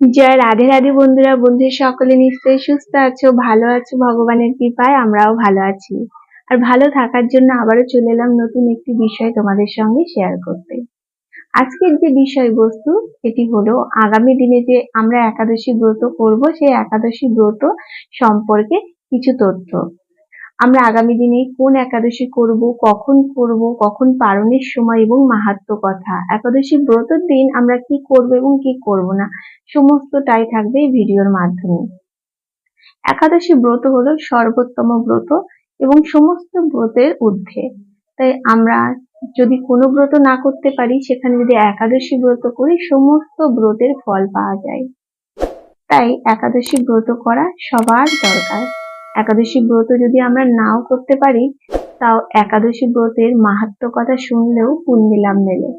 জয় রাধে রাধে বন্ধুরা বন্ধু সকলে নিশ্চয়ই সুস্থ আছো, ভালো আছো, ভগবানের কৃপায় আমরাও ভালো আছি। আর ভালো থাকার জন্য আবারও চলে এলাম নতুন একটি বিষয় তোমাদের সঙ্গে শেয়ার করতে। আজকের যে বিষয়বস্তু এটি হলো আগামী দিনে যে আমরা একাদশী ব্রত করব, সেই একাদশী ব্রত সম্পর্কে কিছু তথ্য। আমরা আগামী দিনে কোন একাদশী করব, কখন করব, কখন পালনের সময় এবং মাহাত্ম কথা। একাদশী ব্রতের দিন আমরা কি করব এবং কি করব না, সমস্তটাই থাকবে এই ভিডিওর মাধ্যমে। একাদশী ব্রত হলো সর্বোত্তম ব্রত এবং সমস্ত ব্রতের ঊর্ধ্বে। তাই আমরা যদি কোনো ব্রত না করতে পারি, সেখানে যদি একাদশী ব্রত করি, সমস্ত ব্রতের ফল পাওয়া যায়। তাই একাদশী ব্রত করা সবার দরকার। একাদশী ব্রত যদি আমরা নাও করতে পারি, তাও একাদশী ব্রতের মাহাত্ম কথা শুনলেও পুণ্য লাভ মেলে।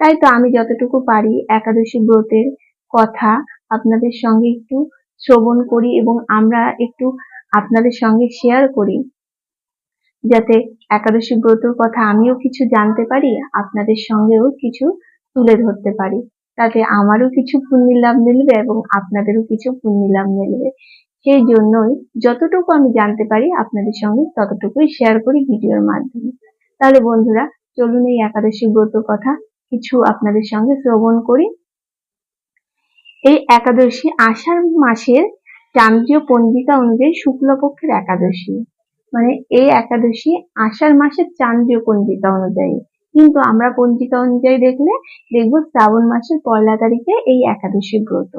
তাই তো আমি যতটুকু পারি একাদশী ব্রতের কথা আপনাদের সঙ্গে একটু শ্রবণ করি এবং আমরা একটু আপনাদের সঙ্গে শেয়ার করি। যাতে একাদশী ব্রতর কথা আমিও কিছু জানতে পারি, আপনাদের সঙ্গেও কিছু তুলে ধরতে পারি। তাতে আমারও কিছু পুণ্য লাভ মিলবে এবং আপনাদেরও কিছু পুণ্যলাভ মিলবে। সেই জন্যই যতটুকু আমি জানতে পারি আপনাদের সঙ্গে ততটুকুই শেয়ার করি ভিডিওর মাধ্যমে। তাহলে বন্ধুরা, চলুন এই একাদশী ব্রত কথা কিছু আপনাদের সঙ্গে শ্রবণ করি। এই একাদশী আষাঢ় মাসের চান্দ্রীয় পঞ্জিকা অনুযায়ী শুক্লপক্ষের একাদশী। মানে এই একাদশী আষাঢ় মাসের চান্দ্রীয় পঞ্জিকা অনুযায়ী। কিন্তু আমরা পঞ্জিকা অনুযায়ী দেখলে দেখব শ্রাবণ মাসের পয়লা তারিখে এই একাদশী ব্রত।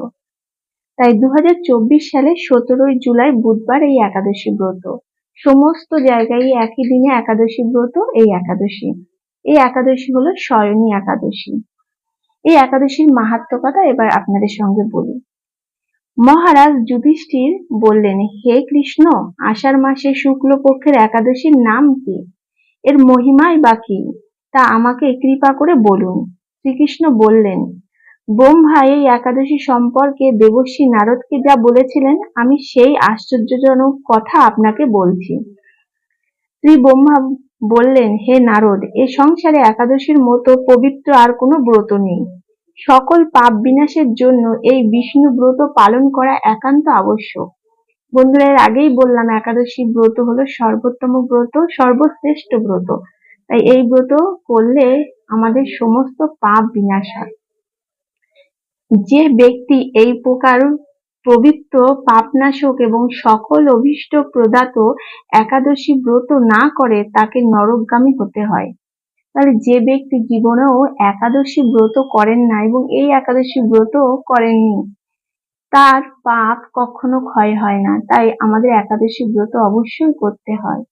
তাই দু হাজার চব্বিশ সালে সতেরোই জুলাই বুধবার এই একাদশী ব্রত। সমস্ত জায়গায় একই দিনে একাদশী ব্রত, এই একাদশী। এই একাদশী হলো স্বয়নী একাদশী। এই একাদশীর মাহাত্ম কথা এবার আপনাদের সঙ্গে বলি। মহারাজ যুধিষ্ঠির বললেন, হে কৃষ্ণ, আষাঢ় মাসে শুক্লপক্ষের একাদশীর নাম কি? এর মহিমাই বা কি? তা আমাকে কৃপা করে বলুন। শ্রীকৃষ্ণ বললেন ব্রহ্মা এই একাদশী সম্পর্কে দেবশ্রী নারদকে যা বলেছিলেন, আমি সেই আশ্চর্যজনক কথা আপনাকে বলছি। শ্রী ব্রহ্মা বললেন, হে নারদ, এ সংসারে একাদশীর মতো পবিত্র আর কোনো ব্রত নেই। সকল পাপ বিনাশের জন্য এই বিষ্ণু ব্রত পালন করা একান্ত আবশ্যক। বন্ধুরা, এর আগেই বললাম, একাদশী ব্রত হলো সর্বোত্তম ব্রত, সর্বশ্রেষ্ঠ ব্রত। তাই এই ব্রত করলে আমাদের সমস্ত পাপ বিনাশ হয়। যে ব্যক্তি এই প্রকার পবিত্র, পাপনাশক এবং সকল অভীষ্ট প্রদাত একাদশী ব্রত না করে তাকে নরকগামী হতে হয়। তাহলে যে ব্যক্তি জীবনেও একাদশী ব্রত করেন না এবং এই একাদশী ব্রত করেননি, তার পাপ কখনো ক্ষয় হয় না। তাই আমাদের একাদশী ব্রত অবশ্যই করতে হয়।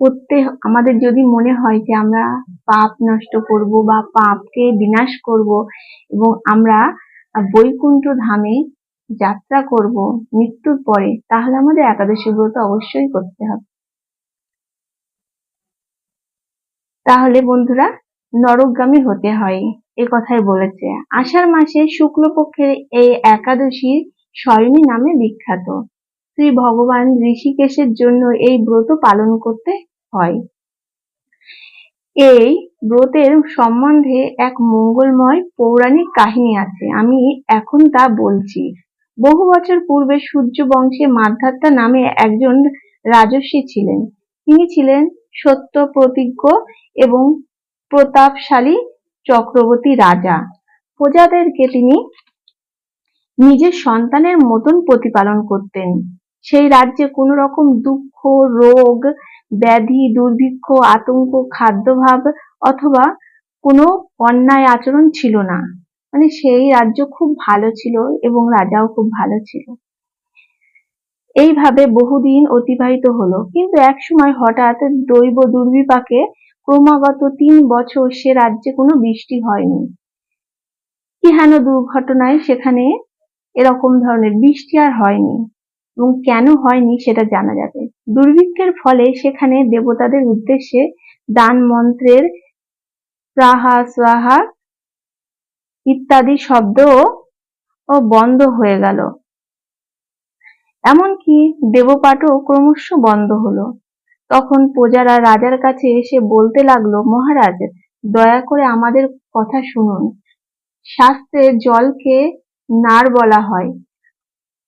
করতে আমাদের যদি মনে হয় যে আমরা পাপ নষ্ট করব বা পাপকে বিনাশ করব এবং আমরা বৈকুণ্ঠ ধামে যাত্রা করব মৃত্যুর পরে, তাহলে আমাদের একাদশী ব্রত অবশ্যই করতে হবে। তাহলে বন্ধুরা, নরকগামী হতে হয়, এ কথাই বলেছে। আষাঢ় মাসে শুক্লপক্ষের এই একাদশী স্বয়নী নামে বিখ্যাত। শ্রী ভগবান ঋষিকেশের জন্য এই ব্রত পালন করতে হয়। এই ব্রতের সম্বন্ধে এক মঙ্গলময় পৌরাণিক কাহিনী আছে। আমি এখন তা বলছি। বহু বছর পূর্বে সূর্য বংশে মাধ্যাত্তা নামে একজন রাজস্বী ছিলেন। তিনি ছিলেন সত্য প্রতিজ্ঞ এবং প্রতাপশালী চক্রবর্তী রাজা। প্রজাদেরকে তিনি নিজের সন্তানের মতন প্রতিপালন করতেন। সেই রাজ্যে কোনো রকম দুঃখ, রোগ ব্যাধি, দুর্ভিক্ষ, আতঙ্ক, খাদ্যভাব অথবা কোনো অন্যায় আচরণ ছিল না। মানে সেই রাজ্য খুব ভালো ছিল এবং রাজাও খুব ভালো ছিল। এইভাবে বহুদিন অতিবাহিত হলো। কিন্তু এক সময় হঠাৎ দৈব দুর্বিপাকে ক্রমাগত তিন বছর সে রাজ্যে কোনো বৃষ্টি হয়নি। কি হেন দুর্ঘটনায় সেখানে এরকম ধরনের বৃষ্টি আর হয়নি। এবং কেন হয়নি সেটা জানা যাবে। দুর্ভিক্ষের ফলে সেখানে দেবতাদের উদ্দেশ্যে দান মন্ত্রের প্রাহা ইত্যাদি শব্দ ও বন্ধ হয়ে গেল। এমনকি দেবপাঠও ক্রমশ বন্ধ হলো। তখন প্রজারা রাজার কাছে এসে বলতে লাগল, মহারাজ, দয়া করে আমাদের কথা শুনুন। শাস্ত্রে জলকে নার বলা হয়,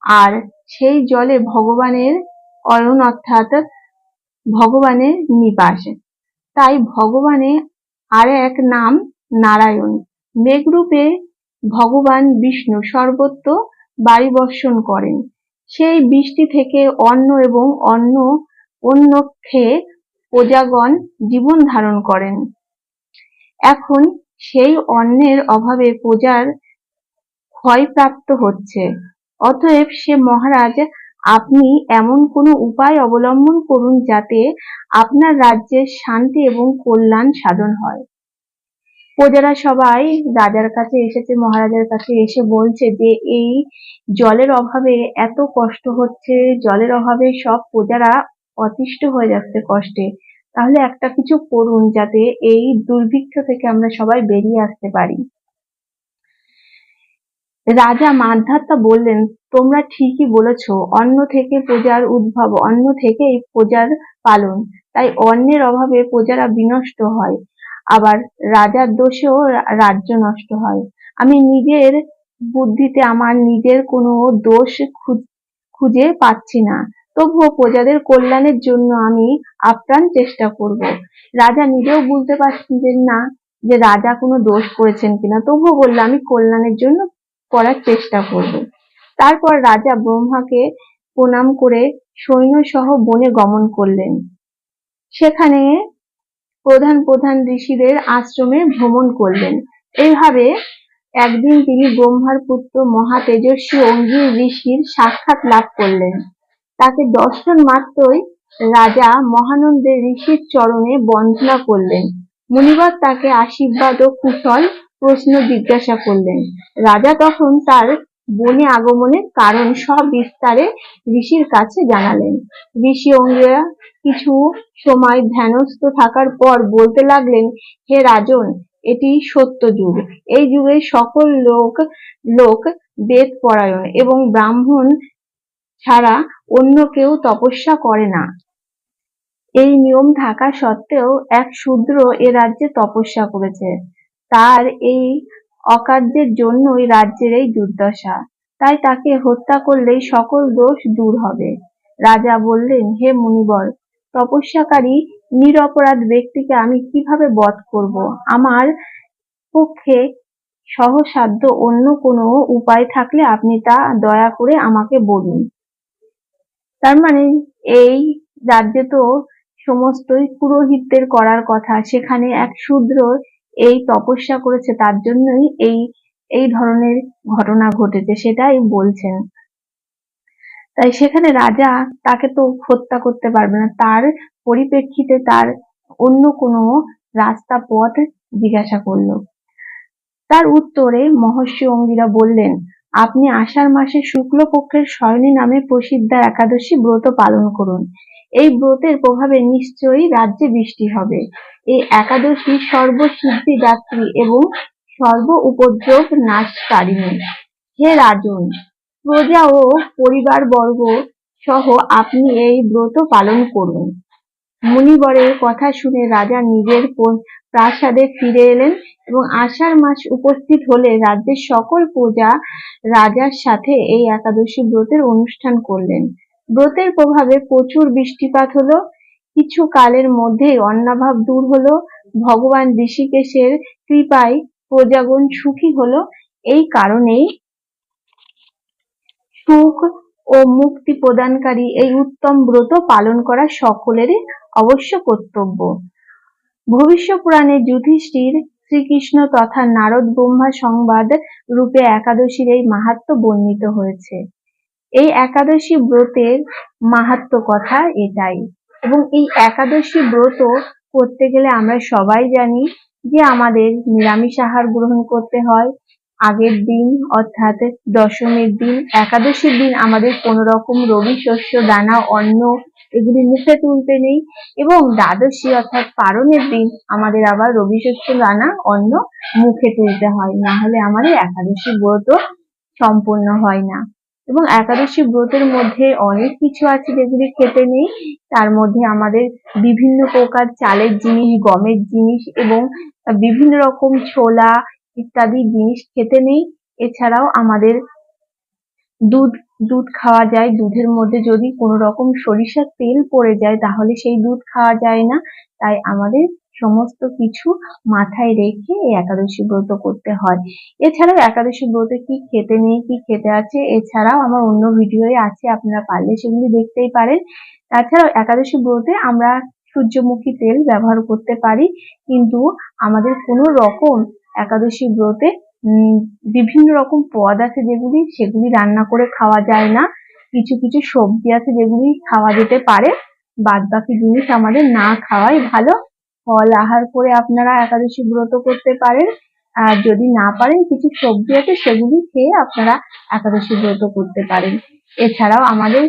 আর সেই জলে ভগবানের অয়ন অর্থাৎ ভগবানের নিবাস। তাই ভগবানের আর এক নাম নারায়ণ। মেঘরূপে ভগবান বিষ্ণু সর্বত্র বাড়ি বর্ষণ করেন। সেই বৃষ্টি থেকে অন্ন এবং অন্ন, অন্য খেয়ে প্রজাগণ জীবন ধারণ করেন। এখন সেই অন্নের অভাবে প্রজার ক্ষয়প্রাপ্ত হচ্ছে। অতএব সে মহারাজ আপনি এমন কোনো উপায় অবলম্বন করুন যাতে আপনার রাজ্যের শান্তি এবং কল্যাণ সাধন হয়। প্রজারা সবাই রাজার কাছে এসেছে, মহারাজার কাছে এসে বলছে যে, এই জলের অভাবে এত কষ্ট হচ্ছে, জলের অভাবে সব প্রজারা অতিষ্ঠ হয়ে যাচ্ছে কষ্টে। তাহলে একটা কিছু করুন যাতে এই দুর্ভিক্ষ থেকে আমরা সবাই বেরিয়ে আসতে পারি। রাজা মান্ধাতা বললেন, তোমরা ঠিকই বলেছ, অন্ন থেকে প্রজার উদ্ভব, অন্ন থেকেই প্রজার পালন। তাই অন্যের অভাবে প্রজারা বিনষ্ট হয়, আবার রাজার দোষেও রাজ্য নষ্ট হয়। আমি নিজের বুদ্ধিতে আমার নিজের কোনো দোষ খুঁজে পাচ্ছি না। তবুও প্রজাদের কল্যাণের জন্য আমি আপ্রাণ চেষ্টা করব। রাজা নিজেও বুঝতে পারছিলেন না, যে রাজা কোনো দোষ করেছেন কিনা, তবুও বলল, আমি কল্যাণের জন্য করার চেষ্টা করব। তারপর রাজা ব্রহ্মাকে প্রণাম করে সৈন্য সহ বনে গমন করলেন। সেখানে প্রধান প্রধান ঋষিদের আশ্রমে ভ্রমণ করলেন। এইভাবে একদিন তিনি ব্রহ্মার পুত্র মহা তেজস্বী অঙ্গীর ঋষির সাক্ষাৎ লাভ করলেন। তাকে দর্শন মাত্রই রাজা মহানন্দে ঋষির চরণে বন্দনা করলেন। মুনিবার তাকে আশীর্বাদ ও কুশল প্রশ্ন জিজ্ঞাসা করলেন। রাজা তখন তার বনে আগমনের কারণ সব বিস্তারে ঋষির কাছে জানালেন। ঋষি অঙ্গিরা কিছু সময় ধ্যানস্থ থাকার পর বলতে লাগলেন, হে রাজন, এটি সত্য যুগ। এই যুগে সকল লোক লোক বেদ পরায়ণ এবং ব্রাহ্মণ ছাড়া অন্য কেউ তপস্যা করে না। এই নিয়ম থাকা সত্ত্বেও এক শূদ্র এ রাজ্যে তপস্যা করেছে। তার এই অকার্যের জন্যই রাজ্যের এই দুর্দশা। তাই তাকে হত্যা করলেই সকল দোষ দূর হবে। রাজা বললেন, হে মুনিবর, তপস্যাকারী, নিরপরাধ ব্যক্তিকে আমি কীভাবে বধ করব? আমার পক্ষে সহসাধ্য অন্য কোনো উপায় থাকলে আপনি তা দয়া করে আমাকে বলুন। তার মানে এই রাজ্যে তো সমস্তই পুরোহিতদের করার কথা। সেখানে এক শূদ্র এই তপস্যা করেছে, তার জন্যই এই এই ধরনের ঘটনা ঘটেছে, সেটাই বলছেন। তাই সেখানে রাজা তাকে তো হত্যা করতে পারবে না, তার পরিপ্রেক্ষিতে তার অন্য কোনো রাস্তা পথ জিজ্ঞাসা করল। তার উত্তরে মহর্ষি অঙ্গিরা বললেন, আপনি আষাঢ় মাসে শুক্লপক্ষের শয়নী নামে প্রসিদ্ধা একাদশী ব্রত পালন করুন। এই ব্রতের প্রভাবে নিশ্চয়ই রাজ্যে বৃষ্টি হবে। এই একাদশী সর্বসিদ্ধি দাত্রী এবং সর্ব উপদ্রব নাশকারিণী। হে রাজন, প্রজা ও পরিবারবর্গ সহ আপনি এই ব্রত পালন করুন। মুনিবরের কথা শুনে রাজা নিজের প্রাসাদে ফিরে এলেন এবং আষাঢ় মাস উপস্থিত হলে রাজ্যের সকল প্রজা রাজার সাথে এই একাদশী ব্রতের অনুষ্ঠান করলেন। ব্রতের প্রভাবে প্রচুর বৃষ্টিপাত হলো। কিছু কালের মধ্যেই অন্নাভাব দূর হলো। ভগবান ঋষিকেশের কৃপায় প্রজাগণ সুখী হলো। এই কারণেই সুখ ও মুক্তি প্রদানকারী এই উত্তম ব্রত পালন করা সকলেরই অবশ্য কর্তব্য। ভবিষ্য পুরাণে যুধিষ্ঠির শ্রীকৃষ্ণ তথা নারদ ব্রহ্মা সংবাদ রূপে একাদশীর এই মাহাত্ম বর্ণিত হয়েছে। এই একাদশী ব্রতের মাহাত্ম কথা এটাই। এবং এই একাদশী ব্রত করতে গেলে আমরা সবাই জানি যে আমাদের নিরামিষ আহার গ্রহণ করতে হয়। আগের দিন অর্থাৎ দশমীর দিন, একাদশীর দিন আমাদের কোনো রকম রবি, শস্য, দানা, অন্ন এগুলি মুখে তুলতে নেই এবং দ্বাদশী অর্থাৎ পারণের দিন আমাদের আবার রবি, শস্য, দানা, অন্ন মুখে তুলতে হয়। না হলে আমাদের একাদশী ব্রত সম্পূর্ণ হয় না। এবং একাদশী ব্রতের মধ্যে অনেক কিছু আছে যেগুলি খেতে নেই। তার মধ্যে আমাদের বিভিন্ন প্রকার চালের জিনিস, গমের জিনিস এবং বিভিন্ন রকম ছোলা ইত্যাদি জিনিস খেতে নেই। এছাড়াও আমাদের দুধ দুধ খাওয়া যায়। দুধের মধ্যে যদি কোনো রকম সরিষার তেল পড়ে যায় তাহলে সেই দুধ খাওয়া যায় না। তাই আমাদের সমস্ত কিছু মাথায় রেখে এই একাদশী ব্রত করতে হয়। এছাড়াও একাদশী ব্রতে কি খেতে নেই, কি খেতে আছে, এছাড়াও আমার অন্য ভিডিওয়ে আছে, আপনারা পারলে সেগুলি দেখতেই পারেন। তাছাড়াও একাদশী ব্রতে আমরা সূর্যমুখী তেল ব্যবহার করতে পারি, কিন্তু আমাদের কোনো রকম একাদশী ব্রতে বিভিন্ন রকম পদ আছে যেগুলি, সেগুলি রান্না করে খাওয়া যায় না। কিছু কিছু সবজি আছে যেগুলি খাওয়া যেতে পারে বাদ বাকি জিনিস আমাদের না খাওয়াই ভালো। ফল আহার করে আপনারা একাদশী ব্রত করতে পারেন। আর যদি না পারেন, কিছু সবজি আছে, সেগুলি খেয়ে আপনারা একাদশী ব্রত করতে পারেন। এছাড়াও আমাদের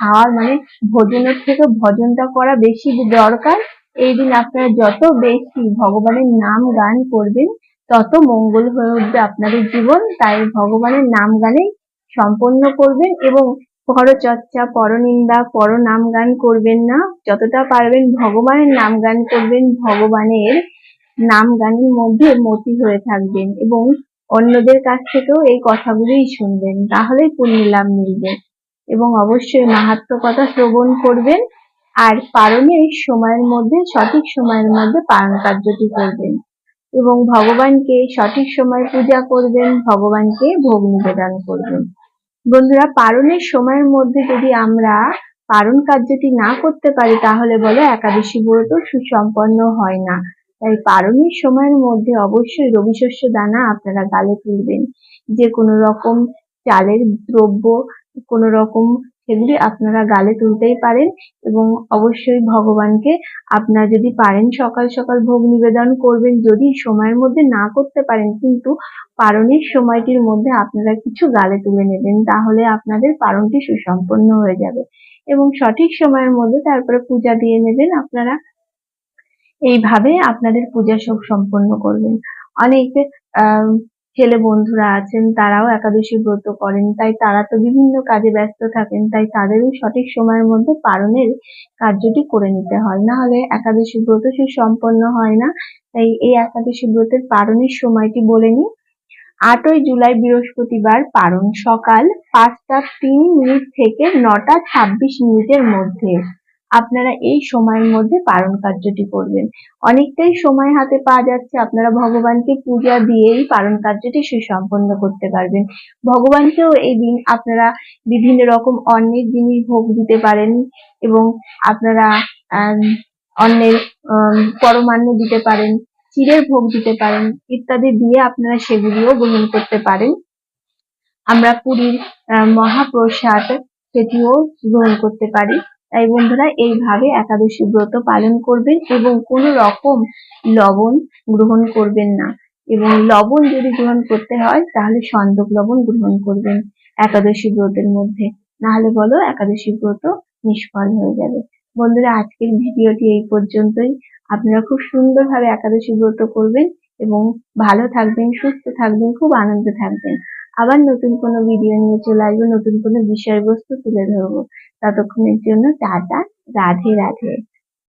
খাওয়ার মানে ভোজনের থেকে ভজনটা করা বেশি দরকার। এই দিন আপনারা যত বেশি ভগবানের নাম গান করবেন, তত মঙ্গল হয়ে উঠবে আপনাদের জীবন। তাই ভগবানের নাম গানেই সম্পন্ন করবেন এবং পরচর্চা, পরনিন্দা পর নাম গান করবেন না। যতটা পারবেন ভগবানের নাম গান করবেন, ভগবানের নাম গানের মধ্যে মতি হয়ে থাকবেন এবং অন্যদের কাছ থেকেও এই কথাগুলোই শুনবেন। তাহলেই পুণ্য লাভ মিলবে এবং অবশ্যই মাহাত্ম কথা শ্রবণ করবেন আর পারণের সময়ের মধ্যে, সঠিক সময়ের মধ্যে পালন কার্যটি করবেন এবং ভগবানকে সঠিক সময় পূজা করবেন, ভগবানকে ভোগ নিবেদন করবেন। বন্ধুরা, পারণের সময়ের মধ্যে যদি আমরা পারণ কার্যটি না করতে পারি, তাহলে বলো একাদশী ব্রত সুসম্পন্ন হয় না। তাই পারণের সময়ের মধ্যে অবশ্যই রবি শস্য দানা আপনারা গালে তুলবেন। যে কোনো রকম চালের দ্রব্য কোনো রকম সেগুলি আপনারা গালে তুলতেই পারেন এবং অবশ্যই ভগবানকে আপনারা যদি পারেন সকাল সকাল ভোগ নিবেদন করবেন, যদি সময়ের মধ্যে না করতে পারেন কিন্তু পারণের সময়টির মধ্যে আপনারা কিছু গালে তুলে নেবেন, তাহলে আপনাদের পারণটি সুসম্পন্ন হয়ে যাবে। এবং সঠিক সময়ের মধ্যে তারপরে পূজা দিয়ে নেবেন আপনারা। এইভাবে আপনাদের পূজা সব সম্পন্ন করবেন। অনেক ছেলে বন্ধুরা আছেন, তারাও একাদশী ব্রত করেন, তাই তারা তো বিভিন্ন কাজে ব্যস্ত থাকেন, তাই তাদেরও সঠিক সময়ের মধ্যে পালনের কার্যটি করে নিতে হয়। না হলে একাদশী ব্রত সে সম্পন্ন হয় না, তাই এই একাদশী ব্রতের পালনের সময়টি বলে নিই। আটই জুলাই বৃহস্পতিবার পারণ সকাল পাঁচটা তিন মিনিট থেকে নটা ছাব্বিশ মিনিটের মধ্যে। আপনারা এই সময়ের মধ্যে পালন কার্যটি করবেন। অনেকটাই সময় হাতে পাওয়া যাচ্ছে, আপনারা ভগবানকে পূজা দিয়েই পালন কার্যটি সুসম্পন্ন করতে পারবেন। ভগবানকেও এই দিন আপনারা বিভিন্ন রকম অন্যের জিনিস ভোগ দিতে পারেন এবং আপনারা অন্যের পরমান্ন দিতে পারেন চিরের ভোগ দিতে পারেন ইত্যাদি দিয়ে আপনারা সেগুলিও গ্রহণ করতে পারেন। আমরা পুরীর মহাপ্রসাদ সেটিও গ্রহণ করতে পারি। তাই বন্ধুরা, এইভাবে একাদশী ব্রত পালন করবেন এবং কোনো রকম লবণ গ্রহণ করবেন না। এবং লবণ যদি গ্রহণ করতে হয়, তাহলে সন্দক লবণ গ্রহণ করবেন একাদশী ব্রতের মধ্যে। নাহলে বলো, একাদশী ব্রত নিষ্ফল হয়ে যাবে। বন্ধুরা, আজকের ভিডিওটি এই পর্যন্তই। আপনারা খুব সুন্দরভাবে একাদশী ব্রত করবেন এবং ভালো থাকবেন, সুস্থ থাকবেন, খুব আনন্দে থাকবেন। আবার নতুন কোনো ভিডিও নিয়ে চলে আসব, নতুন কোনো বিষয়বস্তু তুলে ধরবো। ততক্ষণের জন্য টাটা, রাধে রাধে।